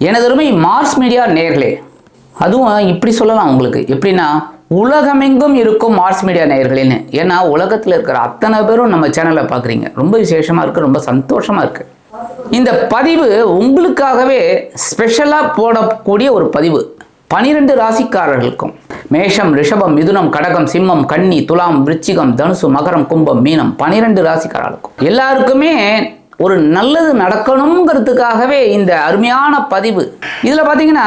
எனதருமை Mars media நேர்களே அதுவும் இப்படி சொல்லலாம் உங்களுக்கு. எப்படின்னா உலகமெங்கும் இருக்கும் மார்ஸ் மீடியா நேயர்களேன்னு. ஏன்னா உலகத்தில் இருக்கிற அத்தனை பேரும் நம்ம சேனலை பார்க்குறீங்க. ரொம்ப விசேஷமாக இருக்குது ரொம்ப சந்தோஷமாக இருக்குது இந்த பதிவு உங்களுக்காகவே ஸ்பெஷலாக போடக்கூடிய ஒரு பதிவு. பனிரெண்டு ராசிக்காரர்களுக்கும் மேஷம் ரிஷபம் மிதுனம் கடகம் சிம்மம் கன்னி துலாம் விருச்சிகம் தனுசு மகரம் கும்பம் மீனம் பனிரெண்டு ராசிக்காரர்களுக்கும். எல்லாருக்குமே ஒரு நல்லது நடக்கணுங்கிறதுக்காகவே இந்த அருமையான பதிவு. இதில் பார்த்தீங்கன்னா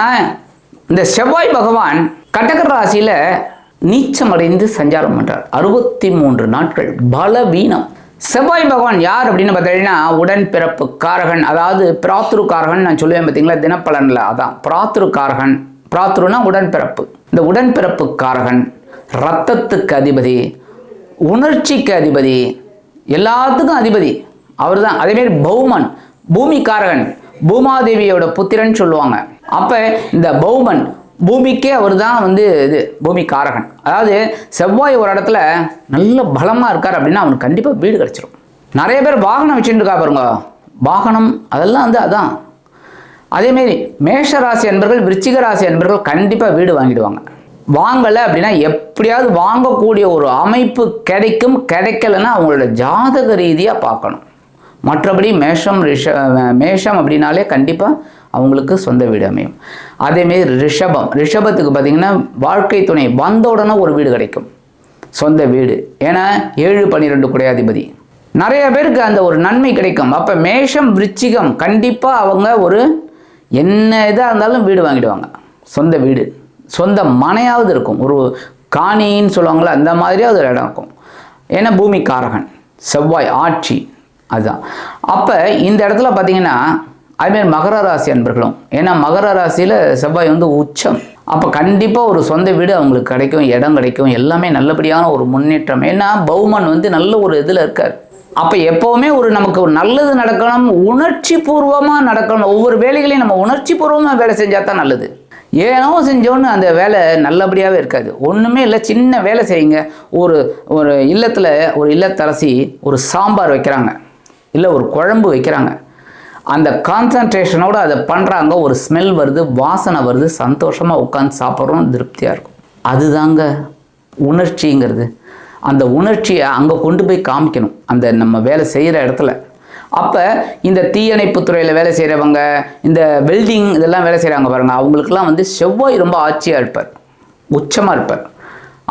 இந்த செவ்வாய் பகவான் கட்டக ராசியில் நீச்சமடைந்து சஞ்சாரம் பண்ணுறார் அறுபத்தி மூன்று நாட்கள் பலவீனம். செவ்வாய் பகவான் யார் அப்படின்னு பார்த்தீங்கன்னா உடன்பிறப்பு காரகன் அதாவது பிராத்துரு காரகன் நான் சொல்லுவேன் பார்த்தீங்களா தினப்பலனில் அதான். பிராத்துரு காரகன் பிராத்துருனா உடன்பிறப்பு இந்த உடன்பிறப்பு காரகன் ரத்தத்துக்கு அதிபதி உணர்ச்சிக்கு அதிபதி எல்லாத்துக்கும் அதிபதி. அவர் தான் அதேமாரி பௌமன் பூமிக்காரகன் பூமாதேவியோட புத்திரன் சொல்லுவாங்க. அப்போ இந்த பௌமன் பூமிக்கே அவர் தான் வந்து இது பூமிக்காரகன். அதாவது செவ்வாய் ஒரு இடத்துல நல்ல பலமாக இருக்கார் அப்படின்னா அவனுக்கு கண்டிப்பாக வீடு கிடச்சிரும். நிறைய பேர் வாகனம் வச்சுட்டு பாருங்க. வாகனம் அதெல்லாம் வந்து அதான். அதேமாரி மேஷ ராசி அன்பர்கள் விருச்சிக ராசி அன்பர்கள் கண்டிப்பாக வீடு வாங்கிடுவாங்க. வாங்கலை அப்படின்னா எப்படியாவது வாங்கக்கூடிய ஒரு அமைப்பு கிடைக்கும் கிடைக்கலன்னா அவங்களோட ஜாதக ரீதியாக பார்க்கணும். மற்றபடி மேஷம் ரிஷ மேஷம் அப்படின்னாலே கண்டிப்பாக அவங்களுக்கு சொந்த வீடு அமையும். அதேமாரி ரிஷபம் ரிஷபத்துக்கு பார்த்திங்கன்னா வாழ்க்கை துணை வந்த உடனே ஒரு வீடு கிடைக்கும். சொந்த வீடு. ஏன்னா ஏழு பன்னிரெண்டு குடையாதிபதி. நிறைய பேருக்கு அந்த ஒரு நன்மை கிடைக்கும். அப்போ மேஷம் விருச்சிகம் கண்டிப்பாக அவங்க ஒரு என்ன இதாக இருந்தாலும் வீடு வாங்கிடுவாங்க. சொந்த வீடு. சொந்த மனையாவது இருக்கும். ஒரு காணின்னு சொல்லுவாங்களே அந்த மாதிரியாவது ஒரு இடம் இருக்கும். ஏன்னா பூமி காரகன் செவ்வாய் ஆட்சி. அதுதான். அப்போ இந்த இடத்துல பார்த்தீங்கன்னா அதுமாரி மகர ராசி அன்பர்களும் ஏன்னா மகர ராசியில் செவ்வாய் வந்து உச்சம். அப்போ கண்டிப்பாக ஒரு சொந்த வீடு அவங்களுக்கு கிடைக்கும் இடம் கிடைக்கும் எல்லாமே நல்லபடியான ஒரு முன்னேற்றம். ஏன்னா பௌமன் வந்து நல்ல ஒரு இதில் இருக்கார். அப்போ எப்போவுமே ஒரு நமக்கு நல்லது நடக்கணும் உணர்ச்சி பூர்வமாக நடக்கணும். ஒவ்வொரு வேலைகளையும் நம்ம உணர்ச்சி பூர்வமாக வேலை செஞ்சால் தான் நல்லது. ஏனோ செஞ்சோன்னு அந்த வேலை நல்லபடியாகவே இருக்காது. ஒன்றுமே இல்லை சின்ன வேலை செய்யுங்க. ஒரு ஒரு இல்லத்தில் ஒரு இல்லத்தரசி ஒரு சாம்பார் வைக்கிறாங்க. இல்லை ஒரு குழம்பு வைக்கிறாங்க. அந்த கான்சன்ட்ரேஷனோடு அதை பண்ணுறாங்க ஒரு ஸ்மெல் வருது வாசனை வருது சந்தோஷமாக உட்காந்து சாப்பிட்றோம் திருப்தியாக இருக்கும். அதுதாங்க உணர்ச்சிங்கிறது. அந்த உணர்ச்சியை அங்கே கொண்டு போய் காமிக்கணும். அந்த நம்ம வேலை செய்கிற இடத்துல. அப்போ இந்த தீயணைப்பு துறையில் வேலை செய்கிறவங்க இந்த வெல்டிங் இதெல்லாம் வேலை செய்கிறாங்க பாருங்கள் அவங்களுக்கெல்லாம் வந்து செவ்வாய் ரொம்ப ஆட்சியாக இருப்பார். உச்சமாக இருப்பார்.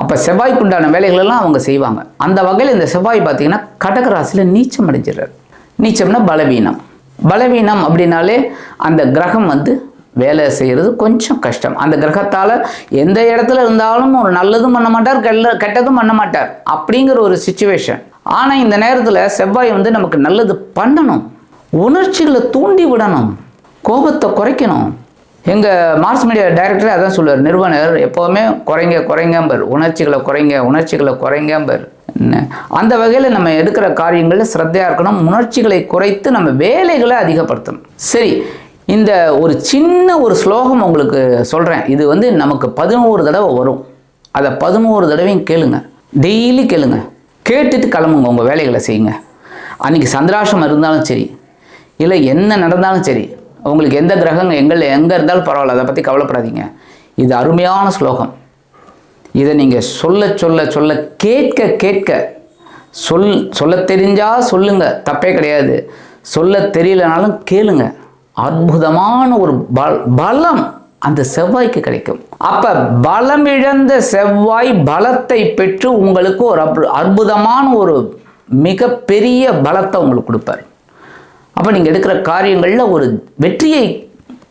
அப்போ செவ்வாய்க்குண்டான வேலைகளெல்லாம் அவங்க செய்வாங்க. அந்த வகையில் இந்த செவ்வாய் பார்த்தீங்கன்னா கடகராசியில் நீச்சம் அடைஞ்சிடுறாரு. நீச்சம்னா பலவீனம். பலவீனம் அப்படின்னாலே அந்த கிரகம் வந்து வேலை செய்கிறது கொஞ்சம் கஷ்டம். அந்த கிரகத்தால் எந்த இடத்துல இருந்தாலும் ஒரு நல்லதும் பண்ண மாட்டார் கெல்ல கெட்டதும் பண்ண மாட்டார் அப்படிங்கிற ஒரு சுச்சுவேஷன் ஆனால் இந்த நேரத்தில் செவ்வாய் வந்து நமக்கு நல்லது பண்ணணும். உணர்ச்சிகளை தூண்டி விடணும். கோபத்தை குறைக்கணும். எங்கள் மார்ஸ் மீடியா டைரக்டரே அதான் சொல்லுவார் நிறுவனர் எப்போவுமே குறைங்க குறைங்கம்பர் உணர்ச்சிகளை குறைங்க உணர்ச்சிகளை குறைங்கம்பர் அந்த வகையில் நம்ம எடுக்கிற காரியங்களில் சிரத்தையாக இருக்கணும். உணர்ச்சிகளை குறைத்து நம்ம வேலைகளை அதிகப்படுத்தணும். சரி இந்த ஒரு சின்ன ஒரு ஸ்லோகம் உங்களுக்கு சொல்கிறேன் இது வந்து நமக்கு பதினோரு தடவை வரும். அதை பதினோரு தடவையும் கேளுங்க. டெய்லி கேளுங்க. கேட்டுட்டு கிளம்புங்க உங்கள் வேலைகளை செய்யுங்க. அன்றைக்கி சந்திராசம் இருந்தாலும் சரி இல்லை என்ன நடந்தாலும் சரி உங்களுக்கு எந்த கிரகங்கள் எங்கே எங்கே இருந்தாலும் பரவாயில்ல. அதை பற்றி கவலைப்படாதீங்க. இது அருமையான ஸ்லோகம். இதை நீங்கள் சொல்ல சொல்ல சொல்ல கேட்க கேட்க சொல் சொல்ல தெரிஞ்சால் சொல்லுங்கள் தப்பே கிடையாது. சொல்ல தெரியலனாலும் கேளுங்க. அற்புதமான ஒரு பல் பலம் அந்த செவ்வாய்க்கு கிடைக்கும். அப்ப பலம் இழந்த செவ்வாய் பலத்தை பெற்று உங்களுக்கு ஒரு அற்புதமான ஒரு மிகப்பெரிய பலத்தை உங்களுக்கு கொடுப்பார். அப்போ நீங்கள் எடுக்கிற காரியங்களில் ஒரு வெற்றியை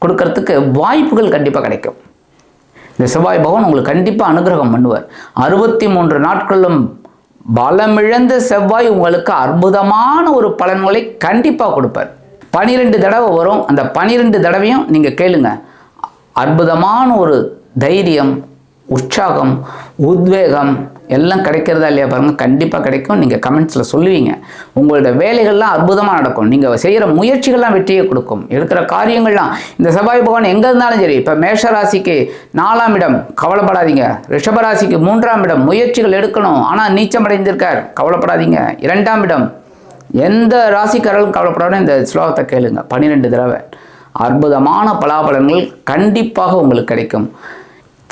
கொடுக்கறதுக்கு வாய்ப்புகள் கண்டிப்பாக கிடைக்கும். இந்த செவ்வாய் பகவான் உங்களுக்கு கண்டிப்பாக அனுகிரகம் பண்ணுவார். அறுபத்தி மூன்று நாட்களும் பலமிழந்த செவ்வாய் உங்களுக்கு அற்புதமான ஒரு பலன்களை கண்டிப்பாக கொடுப்பார். பனிரெண்டு தடவை வரும். அந்த பனிரெண்டு தடவையும் நீங்கள் கேளுங்க. அற்புதமான ஒரு தைரியம் உற்சாகம் உத்வேகம் எல்லாம் கிடைக்கிறதா இல்லையா பாருங்கள் கண்டிப்பாக கிடைக்கும். நீங்கள் கமெண்ட்ஸில் சொல்லுவீங்க. உங்களோட வேலைகள்லாம் அற்புதமாக நடக்கும். நீங்கள் செய்கிற முயற்சிகள்லாம் வெற்றியை கொடுக்கும். எடுக்கிற காரியங்கள்லாம் இந்த செவ்வாய் பகவான் எங்கே இருந்தாலும் சரி இப்போ மேஷ ராசிக்கு நாலாம் இடம் கவலைப்படாதீங்க. ரிஷபராசிக்கு மூன்றாம் இடம் முயற்சிகள் எடுக்கணும். ஆனால் நீச்சம் அடைந்திருக்கார் கவலைப்படாதீங்க. இரண்டாம் இடம் எந்த ராசிக்காரர்களும் கவலைப்படாமல் இந்த ஸ்லோகத்தை கேளுங்க. பன்னிரெண்டு தடவை. அற்புதமான பலாபலன்கள் கண்டிப்பாக உங்களுக்கு கிடைக்கும்.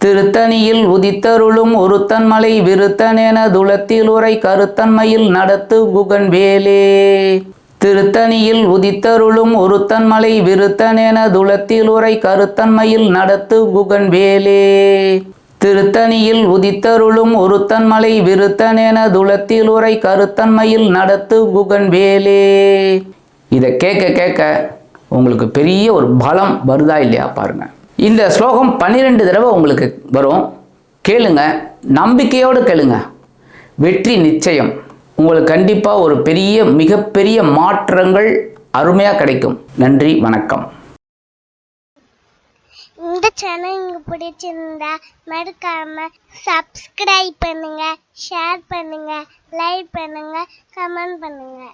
திருத்தணியில் உதித்தருளும் ஒருத்தன் மலை விருத்தனென துளத்தில் உரை கருத்தன்மையில் நடத்து குகன் வேலே திருத்தணியில் உதித்தருளும் ஒருத்தன் மலை விருத்தனென துளத்தில் உரை கருத்தன்மையில் நடத்து குகன் வேலே திருத்தணியில் உதித்தருளும் ஒருத்தன் மலை விருத்தனென துளத்தில் உரை கருத்தன்மையில் நடத்து குகன் வேலே இதை கேட்க கேட்க உங்களுக்கு பெரிய ஒரு பலம் வருதா இல்லையா பாருங்கள் இந்த ஸ்லோகம் பன்னிரெண்டு தடவை உங்களுக்கு வரும். கேளுங்க. நம்பிக்கையோடு கேளுங்க. வெற்றி நிச்சயம். உங்களுக்கு கண்டிப்பாக ஒரு பெரிய மிகப்பெரிய மாற்றங்கள் அருமையாக கிடைக்கும். நன்றி வணக்கம். இந்த சேனல் உங்களுக்கு பிடிச்சிருந்தா மறக்காம சப்ஸ்கிரைப் பண்ணுங்க ஷேர் பண்ணுங்க லைக் பண்ணுங்க கமெண்ட் பண்ணுங்க.